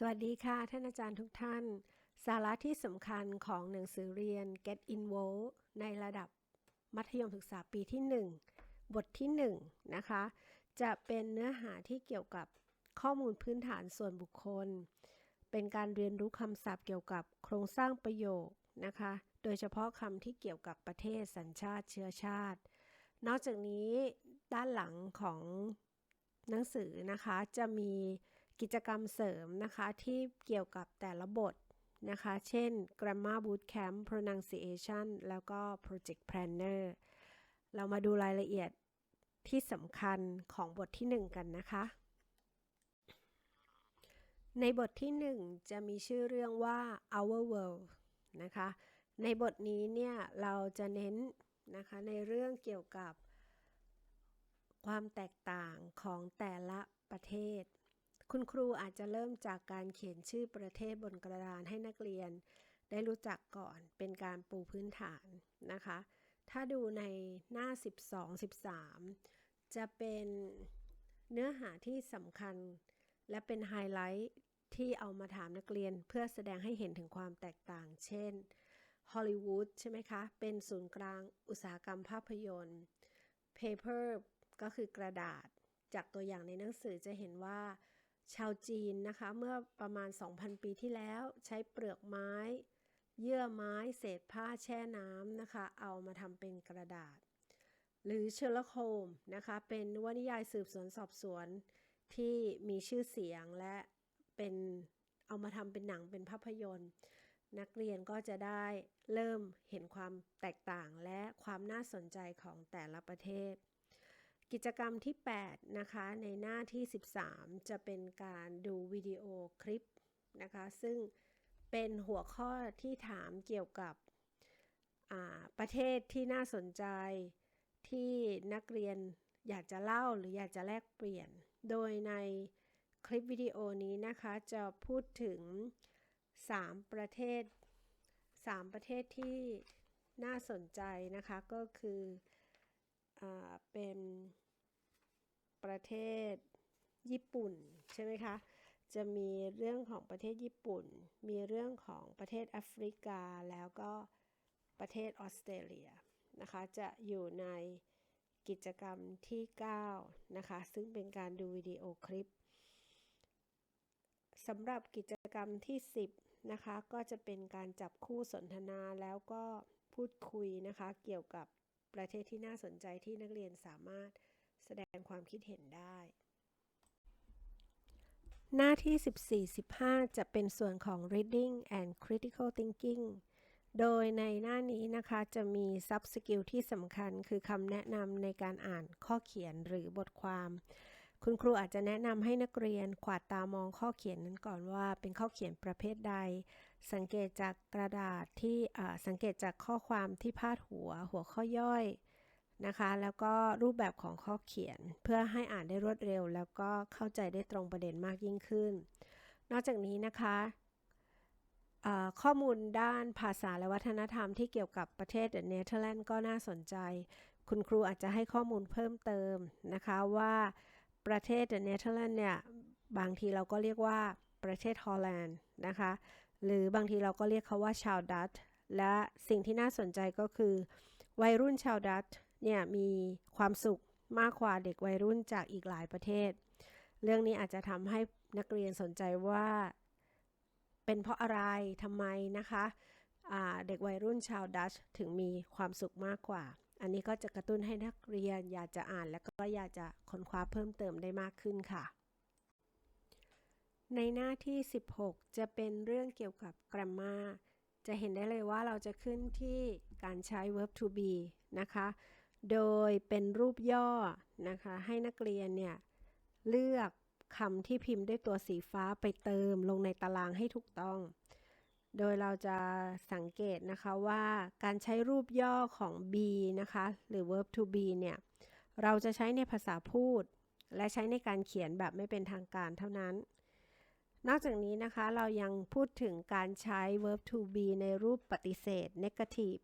สวัสดีค่ะ ท่านอาจารย์ทุกท่าน สาระที่สำคัญของหนังสือเรียน Get Involved ในระดับมัธยมศึกษาปีที่ 1 บทที่1นะคะจะเป็นเนื้อหาที่เกี่ยวกับข้อมูลพื้นฐานส่วนบุคคล เป็นการเรียนรู้คำศัพท์เกี่ยวกับโครงสร้างประโยคนะคะ โดยเฉพาะคำที่เกี่ยวกับประเทศสัญชาติเชื้อชาติ นอกจากนี้ด้านหลังของหนังสือนะคะจะมี กิจกรรมเสริมนะคะที่เกี่ยวกับแต่ละบทนะคะ เช่น Grammar Bootcamp Pronunciation แล้วก็ Project Planner เรามาดูรายละเอียดที่สำคัญของบทที่ 1 กันนะคะ ในบทที่ 1 จะมีชื่อเรื่องว่า Our World นะคะ ในบทนี้เนี่ยเราจะเน้นนะคะในเรื่องเกี่ยวกับความแตกต่างของแต่ละประเทศ คุณครูอาจจะเริ่มจากการเขียนชื่อประเทศบนกระดานให้นักเรียน ได้รู้จักก่อนเป็นการปูพื้นฐานนะคะ ถ้าดูในหน้า 12-13 จะเป็นเนื้อหาที่สำคัญ และเป็นไฮไลท์ที่เอามาถามนักเรียนเพื่อแสดงให้เห็นถึงความแตกต่าง เช่นฮอลลีวูดใช่ไหมคะ เป็นศูนย์กลางอุตสาหกรรมภาพยนตร์ paper ก็คือกระดาษ จากตัวอย่างในหนังสือจะเห็นว่า ชาวจีนนะคะเมื่อประมาณ 2,000 ปีที่แล้ว ใช้เปลือกไม้ เยื่อไม้เศษผ้าแช่น้ำนะคะ เอามาทำเป็นกระดาษ หรือเชอร์ล็อกโฮมนะคะ เป็นนวนิยายสืบสวนสอบสวนที่มีชื่อเสียงและเป็นเอามาทำเป็นหนังเป็นภาพยนตร์ นักเรียนก็จะได้เริ่มเห็นความแตกต่างและความน่าสนใจของแต่ละประเทศ กิจกรรมที่ 8 นะคะ ในหน้าที่ 13 จะเป็นการดูวิดีโอคลิปนะคะ ซึ่งเป็นหัวข้อที่ถามเกี่ยวกับประเทศที่น่าสนใจที่นักเรียนอยากจะเล่าหรืออยากจะแลกเปลี่ยน โดยในคลิปวิดีโอนี้นะคะจะพูดถึง 3 ประเทศ 3 ประเทศที่น่าสนใจนะคะก็คืออ เป็นประเทศญี่ปุ่นใช่ไหมคะ จะมีเรื่องของประเทศญี่ปุ่น มีเรื่องของประเทศแอฟริกา แล้วก็ประเทศออสเตรเลียนะคะ จะอยู่ในกิจกรรมที่ 9 นะคะ ซึ่งเป็นการดูวิดีโอคลิปสำหรับกิจกรรมที่ 10 นะคะ ก็จะเป็นการจับคู่สนทนาแล้วก็พูดคุยนะคะ เกี่ยวกับ ประเทศที่น่าสนใจที่นักเรียนสามารถแสดงความคิดเห็นได้ หน้าที่ 14-15 จะเป็นส่วนของ reading and critical thinking โดยในหน้านี้นะคะจะมี sub skill ที่สำคัญคือคำแนะนำในการอ่านข้อเขียนหรือบทความ คุณครูอาจจะแนะนำให้นักเรียนขวาดตามองข้อเขียนนั้นก่อนว่าเป็นข้อเขียนประเภทใด สังเกตจากกระดาษที่สังเกตจากข้อความที่พาดหัว หัวข้อย่อยนะคะ แล้วก็รูปแบบของข้อเขียนเพื่อให้อ่านได้รวดเร็ว แล้วก็เข้าใจได้ตรงประเด็นมากยิ่งขึ้น นอกจากนี้นะคะข้อมูลด้านภาษาและวัฒนธรรมที่เกี่ยวกับประเทศเนเธอร์แลนด์ก็น่าสนใจ คุณครูอาจจะให้ข้อมูลเพิ่มเติมนะคะว่า ประเทศเนเธอร์แลนด์เนี่ย บางทีเราก็เรียกว่าประเทศฮอลแลนด์นะคะ หรือบางทีเราก็เรียกเขาว่าชาวดัตและสิ่งที่น่าสนใจก็คือ วัยรุ่นชาวดัตเนี่ยมีความสุขมากกว่าเด็กวัยรุ่นจากอีกหลายประเทศ เรื่องนี้อาจจะทำให้นักเรียนสนใจว่าเป็นเพราะอะไรทำไมนะคะเด็กวัยรุ่นชาวดัชถึงมีความสุขมากกว่า อันนี้ก็จะกระตุ้นให้นักเรียนอยากจะอ่านและก็อยากจะค้นคว้าเพิ่มเติมได้มากขึ้นค่ะ ในหน้าที่ 16 จะเป็นเรื่องเกี่ยวกับ grammar จะเห็นได้เลยว่าเราจะขึ้นที่การใช้ verb to be นะคะ โดยเป็นรูปย่อนะคะ ให้นักเรียนเนี่ย เลือกคำที่พิมพ์ด้วยตัวสีฟ้าไปเติมลงในตารางให้ถูกต้อง โดยเราจะสังเกตนะคะว่าการใช้รูปย่อของ be นะคะ หรือ verb to be เนี่ย เราจะใช้ในภาษาพูด และใช้ในการเขียนแบบไม่เป็นทางการเท่านั้น นอกจากนี้นะคะเรายังพูดถึงการใช้ verb to be ในรูปปฏิเสธ negative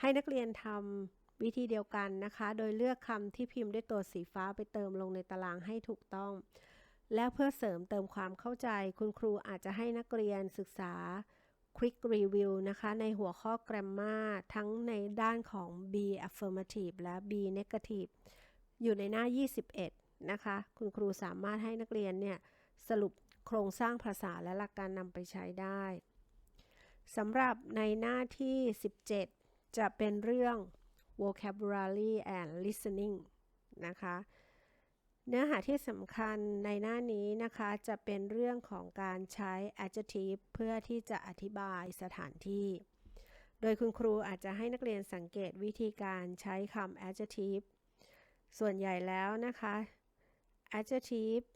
ให้นักเรียนทำวิธีเดียวกันนะคะ โดยเลือกคำที่พิมพ์ด้วยตัวสีฟ้าไปเติมลงในตารางให้ถูกต้อง และเพื่อเสริมเติมความเข้าใจ คุณครูอาจจะให้นักเรียนศึกษา Quick Review นะคะ ในหัวข้อ Grammar ทั้งในด้านของ B affirmative และ B negative อยู่ในหน้า 21 นะคะ คุณครูสามารถให้นักเรียนเนี่ยสรุปโครงสร้างภาษาและหลักการนำไปใช้ได้สำหรับในหน้าที่ 17 จะเป็นเรื่อง vocabulary and listening นะคะ เนื้อหาที่สำคัญในหน้านี้นะคะจะเป็นเรื่องของการใช้ adjective เพื่อที่จะอธิบายสถานที่ โดยคุณครูอาจจะให้นักเรียนสังเกตวิธีการใช้คำ adjective ส่วนใหญ่แล้วนะคะ adjective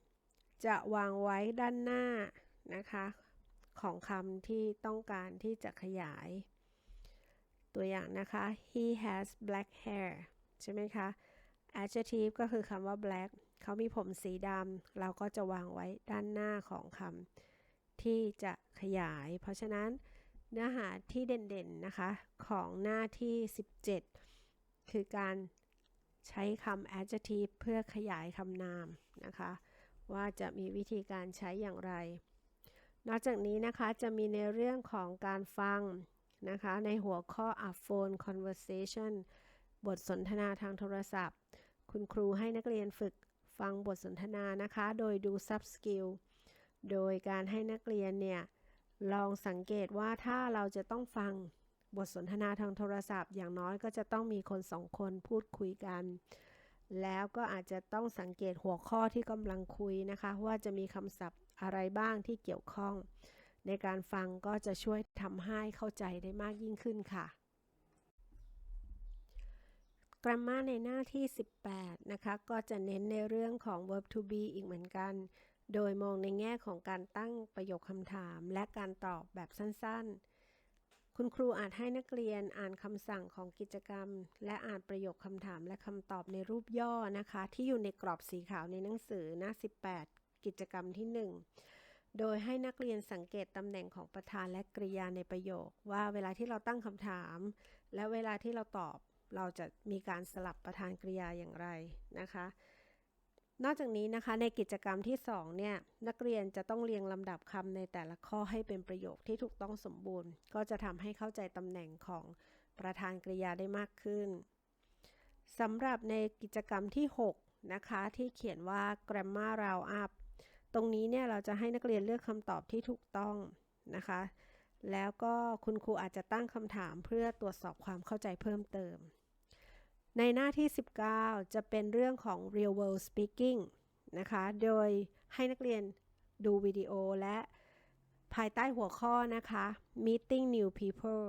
จะวางไว้ด้านหน้านะคะ ของคำที่ต้องการที่จะขยาย ตัวอย่างนะคะ he has black hair ใช่ไหมคะ adjective ก็คือคำว่า black เขามีผมสีดำเราก็จะวางไว้ด้านหน้าของคำที่จะขยาย เพราะฉะนั้นเนื้อหาที่เด่นๆนะคะของหน้าที่ 17 คือการใช้คำ adjective เพื่อขยายคำนามนะคะ ว่าจะมีวิธีการใช้อย่างไร นอกจากนี้นะคะจะมีในเรื่องของการฟังนะคะ ในหัวข้อ a phone conversation บทสนทนาทางโทรศัพท์ คุณครูให้นักเรียนฝึก ฟังบทสนทนานะคะ โดยดู sub skill โดยการให้นักเรียนเนี่ย ลองสังเกตว่าถ้าเราจะต้องฟังบทสนทนาทางโทรศัพท์ อย่างน้อยก็จะต้องมีคนสองคนพูดคุยกัน แล้วก็อาจจะต้องสังเกตหัวข้อที่กำลังคุยนะคะ ว่าจะมีคำศัพท์อะไรบ้างที่เกี่ยวข้อง ในการฟังก็จะช่วยทำให้เข้าใจได้มากยิ่งขึ้นค่ะ Grammar ในหน้าที่ 18 นะคะ ก็จะเน้นในเรื่องของ verb to be อีกเหมือนกัน โดยมองในแง่ของการตั้งประโยคคำถาม และการตอบแบบสั้นๆ คุณครูอาจให้นักเรียนอ่านคำสั่งของกิจกรรม และอ่านประโยคคำถามและคำตอบในรูปย่อนะคะ ที่อยู่ในกรอบสีขาวในหนังสือหน้า 18 กิจกรรมที่ 1โดยให้นักเรียนสังเกตตำแหน่งของประธานและกริยาในประโยค ว่าเวลาที่เราตั้งคำถาม และเวลาที่เราตอบ เราจะมีการสลับประธานกริยาอย่างไรนะคะ นอกจากนี้นะคะในกิจกรรมที่2เนี่ยนักเรียนจะต้องเรียงลำดับคำในแต่ละข้อให้เป็นประโยคที่ถูกต้องสมบูรณ์ ก็จะทำให้เข้าใจตำแหน่งของประธานกริยาได้มากขึ้นสำหรับในกิจกรรมที่ 6 นะคะที่เขียนว่า grammar round up ตรงนี้เนี่ยเราจะให้นักเรียนเลือกคำตอบที่ถูกต้องนะคะ แล้วก็คุณครูอาจจะตั้งคำถามเพื่อตรวจสอบความเข้าใจเพิ่มเติม ในหน้าที่ 19 จะเป็นเรื่องของ real world speaking นะคะ โดยให้นักเรียนดูวิดีโอและภายใต้หัวข้อนะคะ meeting new people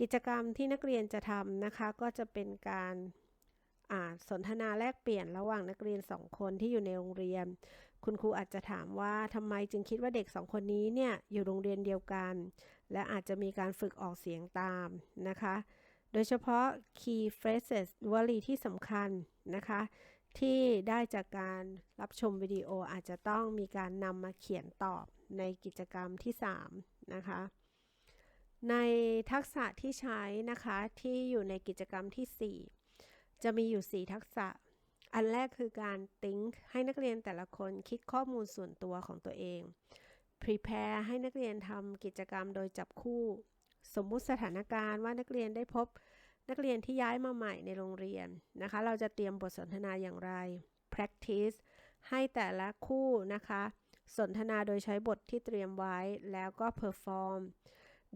กิจกรรมที่นักเรียนจะทำนะคะ ก็จะเป็นการสนทนาแลกเปลี่ยนระหว่างนักเรียนสองคนที่อยู่ในโรงเรียน คุณครูอาจจะถามว่าทำไมจึงคิดว่าเด็กสองคนนี้เนี่ยอยู่โรงเรียนเดียวกัน และอาจจะมีการฝึกออกเสียงตามนะคะ ดยเฉพาะ key phrases วลีที่สำคัญนะคะ ที่ได้จากการรับชมวิดีโออาจจะต้องมีการนำมาเขียนตอบในกิจกรรมที่ 3 นะคะ ในทักษะที่ใช้นะคะที่อยู่ในกิจกรรมที่ 4 จะมีอยู่ 4 ทักษะ อันแรกคือการ think ให้นักเรียนแต่ละคนคิดข้อมูลส่วนตัวของตัวเอง prepare ให้นักเรียนทำกิจกรรมโดยจับคู่ สมมุติสถานการณ์ว่านักเรียนได้พบนักเรียนที่ย้ายมาใหม่ในโรงเรียนนะคะ เราจะเตรียมบทสนทนาอย่างไร practice ให้แต่ละคู่นะคะ สนทนาโดยใช้บทที่เตรียมไว้แล้วก็ perform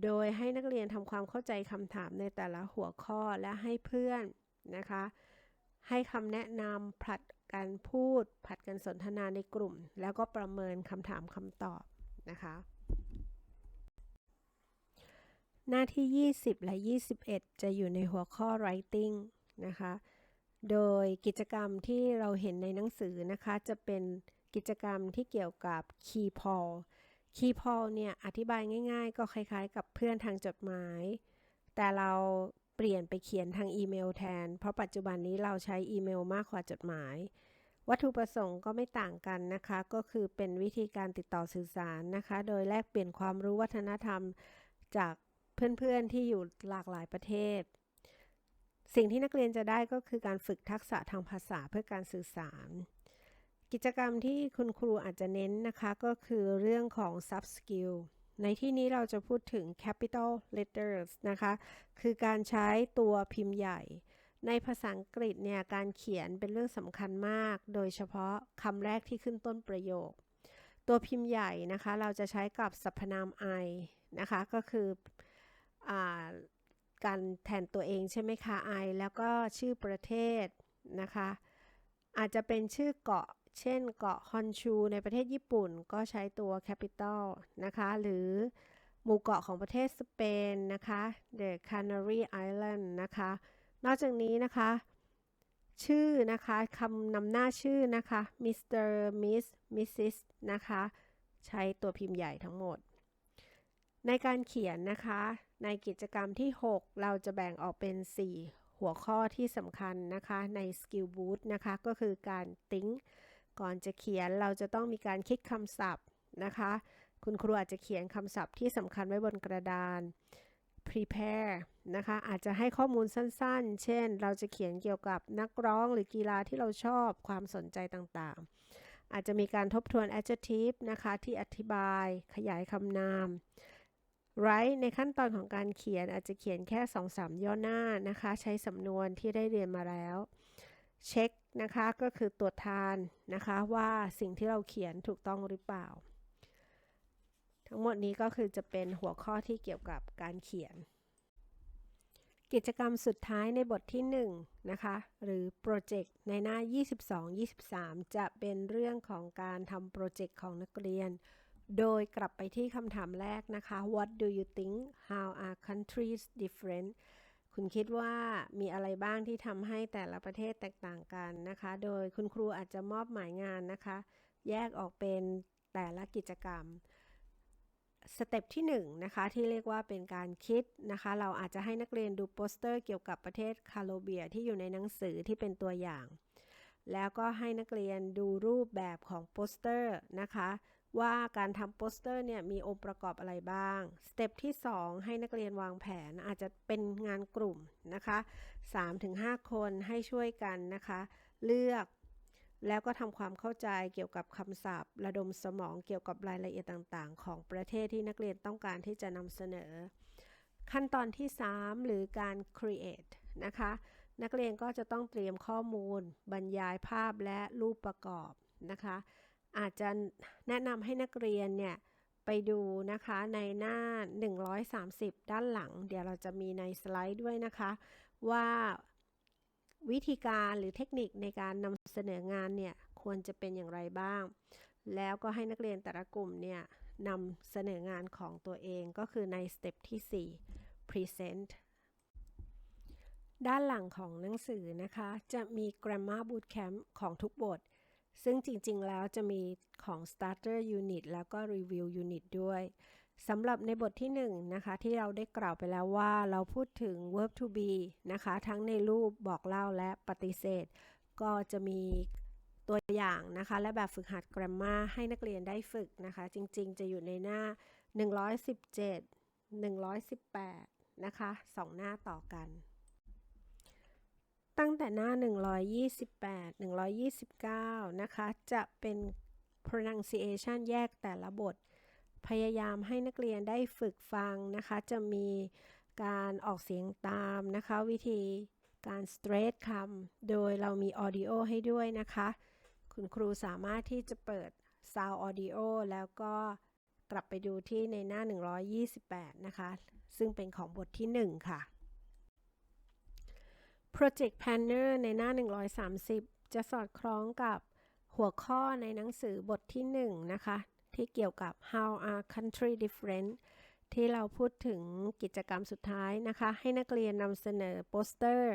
โดยให้นักเรียนทำความเข้าใจคำถามในแต่ละหัวข้อและให้เพื่อนนะคะ ให้คำแนะนำผลัดกันพูด ผลัดกันสนทนาในกลุ่ม แล้วก็ประเมินคำถามคำตอบนะคะ หน้าที่ 20 และ 21 จะอยู่ในหัวข้อ writing นะคะ โดยกิจกรรมที่เราเห็นในหนังสือนะคะ จะเป็นกิจกรรมที่เกี่ยวกับ key poll key poll เนี่ยอธิบายง่าย ๆ ก็คล้ายๆ กับเพื่อนทางจดหมาย แต่เราเปลี่ยนไปเขียนทางอีเมลแทน เพราะปัจจุบันนี้เราใช้อีเมลมากกว่าจดหมาย วัตถุประสงค์ก็ไม่ต่างกันนะคะ ก็คือเป็นวิธีการติดต่อสื่อสารนะคะ โดยแลกเปลี่ยนความรู้วัฒนธรรมจาก เพื่อนๆที่อยู่หลากหลายประเทศ สิ่งที่นักเรียนจะได้ก็คือการฝึกทักษะทางภาษาเพื่อการสื่อสาร กิจกรรมที่คุณครูอาจจะเน้นนะคะก็คือเรื่องของ sub skill ในที่นี้เราจะพูดถึง capital letters นะคะ คือการใช้ตัวพิมพ์ใหญ่ ในภาษาอังกฤษเนี่ยการเขียนเป็นเรื่องสำคัญมาก โดยเฉพาะคำแรกที่ขึ้นต้นประโยค ตัวพิมพ์ใหญ่นะคะ เราจะใช้กับสรรพนาม I นะคะ ก็คือ การแทนตัวเองใช่ไหมคะ I แล้วก็ชื่อประเทศนะคะ อาจจะเป็นชื่อเกาะ เช่นเกาะฮอนชูในประเทศญี่ปุ่นก็ใช้ตัว capital นะคะ หรือหมู่เกาะของประเทศสเปนนะคะ The Canary Island นะคะ นอกจากนี้นะคะ ชื่อนะคะคำนำหน้าชื่อนะคะ Mr. Miss Mrs. นะคะ ใช้ตัวพิมพ์ใหญ่ทั้งหมด ในการเขียนนะคะ ในกิจกรรมที่ 6 เราจะแบ่งออกเป็น 4 หัวข้อที่สำคัญนะคะ ใน Skill Boost นะคะ ก็คือการ think ก่อนจะเขียนเราจะต้องมีการคิดคำศัพท์นะคะ คุณครูอาจจะเขียนคำศัพท์ที่สำคัญไว้บนกระดาน prepare นะคะ อาจจะให้ข้อมูลสั้นๆ เช่น เราจะเขียนเกี่ยวกับนักร้องหรือกีฬาที่เราชอบความสนใจต่างๆ อาจจะมีการทบทวน adjective นะคะ ที่อธิบายขยายคำนาม write ในขั้นตอนของการเขียนอาจจะเขียนแค่2-3ย่อหน้านะคะ ใช้สำนวนที่ได้เรียนมาแล้ว เช็คนะคะก็คือตรวจทานนะคะว่าสิ่งที่เราเขียนถูกต้องหรือเปล่า ทั้งหมดนี้ก็คือจะเป็นหัวข้อที่เกี่ยวกับการเขียน กิจกรรมสุดท้ายในบทที่1นะคะหรือโปรเจกต์ในหน้า 22-23 จะเป็นเรื่องของการทำโปรเจกต์ของนักเรียน โดยกลับไปที่คำถามแรกนะคะ What do you think how are countries different คุณคิดว่ามีอะไรบ้างที่ทำให้แต่ละประเทศแตกต่างกันนะคะ โดยคุณครูอาจจะมอบหมายงานนะคะ แยกออกเป็นแต่ละกิจกรรมสเต็ปที่1นนะคะที่เรียกว่าเป็นการคิดนะคะ เราอาจจะให้นักเรียนดูโปสเตอร์เกี่ยวกับประเทศคาโลเบียที่อยู่ในหนังสือที่เป็นตัวอย่าง แล้วก็ให้นักเรียนดูรูปแบบของโปสเตอร์นะคะ ว่าการทำโปสเตอร์เนี่ยมีองค์ประกอบอะไรบ้าง สเต็ปที่ 2 ให้นักเรียนวางแผนอาจจะเป็นงานกลุ่มนะคะ3-5 คนให้ช่วยกันนะคะ เลือกแล้วก็ทำความเข้าใจเกี่ยวกับคำศัพท์ ระดมสมองเกี่ยวกับรายละเอียดต่างๆ ของประเทศที่นักเรียนต้องการที่จะนำเสนอ ขั้นตอนที่ 3 หรือการ create นะคะ นักเรียนก็จะต้องเตรียมข้อมูล บรรยายภาพและรูปประกอบนะคะ อาจจะแนะนำให้นักเรียนเนี่ยไปดูนะคะในหน้า 130 ด้านหลัง เดี๋ยวเราจะมีในสไลด์ด้วยนะคะ ว่าวิธีการหรือเทคนิคในการนำเสนองานเนี่ยควรจะเป็นอย่างไรบ้าง แล้วก็ให้นักเรียนแต่ละกลุ่มเนี่ยนำเสนองานของตัวเองก็คือในสเต็ปที่ 4 present ด้านหลังของหนังสือนะคะ จะมี grammar bootcamp ของทุกบท ซึ่งจริงๆ แล้วจะมีของ starter unit แล้วก็ review unit ด้วยสำหรับในบทที่1นนะคะที่เราได้กล่าวไปแล้วว่าเราพูดถึง verb to be นะคะทั้งในรูปบอกเล่าและปฏิเสธ ก็จะมีตัวอย่างนะคะ และแบบฝึกหัด grammar ให้นักเรียนได้ฝึกนะคะ จริงๆ จะอยู่ในหน้า 117 118 นะคะ 2 หน้าต่อกัน ตั้งแต่หน้า 128 129 นะคะ จะเป็น pronunciation แยกแต่ละบท พยายามให้นักเรียนได้ฝึกฟังนะคะ จะมีการออกเสียงตามนะคะ วิธีการ straight คำโดยเรามี audio ให้ด้วยนะคะ คุณครูสามารถที่จะเปิด sound audio แล้วก็กลับไปดูที่ในหน้า 128 นะคะ ซึ่งเป็นของบทที่ 1 ค่ะ Project Planner ในหน้า 130 จะสอดคล้องกับหัวข้อในหนังสือบทที่ 1 นะคะ ที่เกี่ยวกับ How are country different ที่เราพูดถึงกิจกรรมสุดท้ายนะคะ ให้นักเรียนนำเสนอโปสเตอร์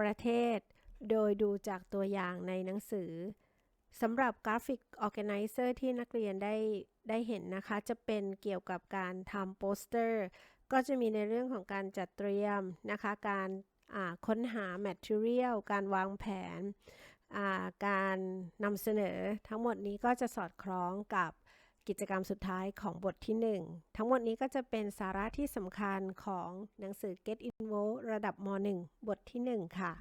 ประเทศ โดยดูจากตัวอย่างในหนังสือสำหรับกราฟิกออแกไนเซอร์ที่นักเรียนได้ได้เห็นนะคะ จะเป็นเกี่ยวกับการทำโปสเตอร์ ก็จะมีในเรื่องของการจัดเตรียมนะคะ การ ค้นหา material การวางแผน การนำเสนอทั้งหมดนี้ก็จะสอดคล้องกับกิจกรรมสุดท้ายของบทที่ 1 ทั้งหมดนี้ก็จะเป็นสาระที่สำคัญของหนังสือ Get Involved ระดับม .1 บทที่ 1 ค่ะ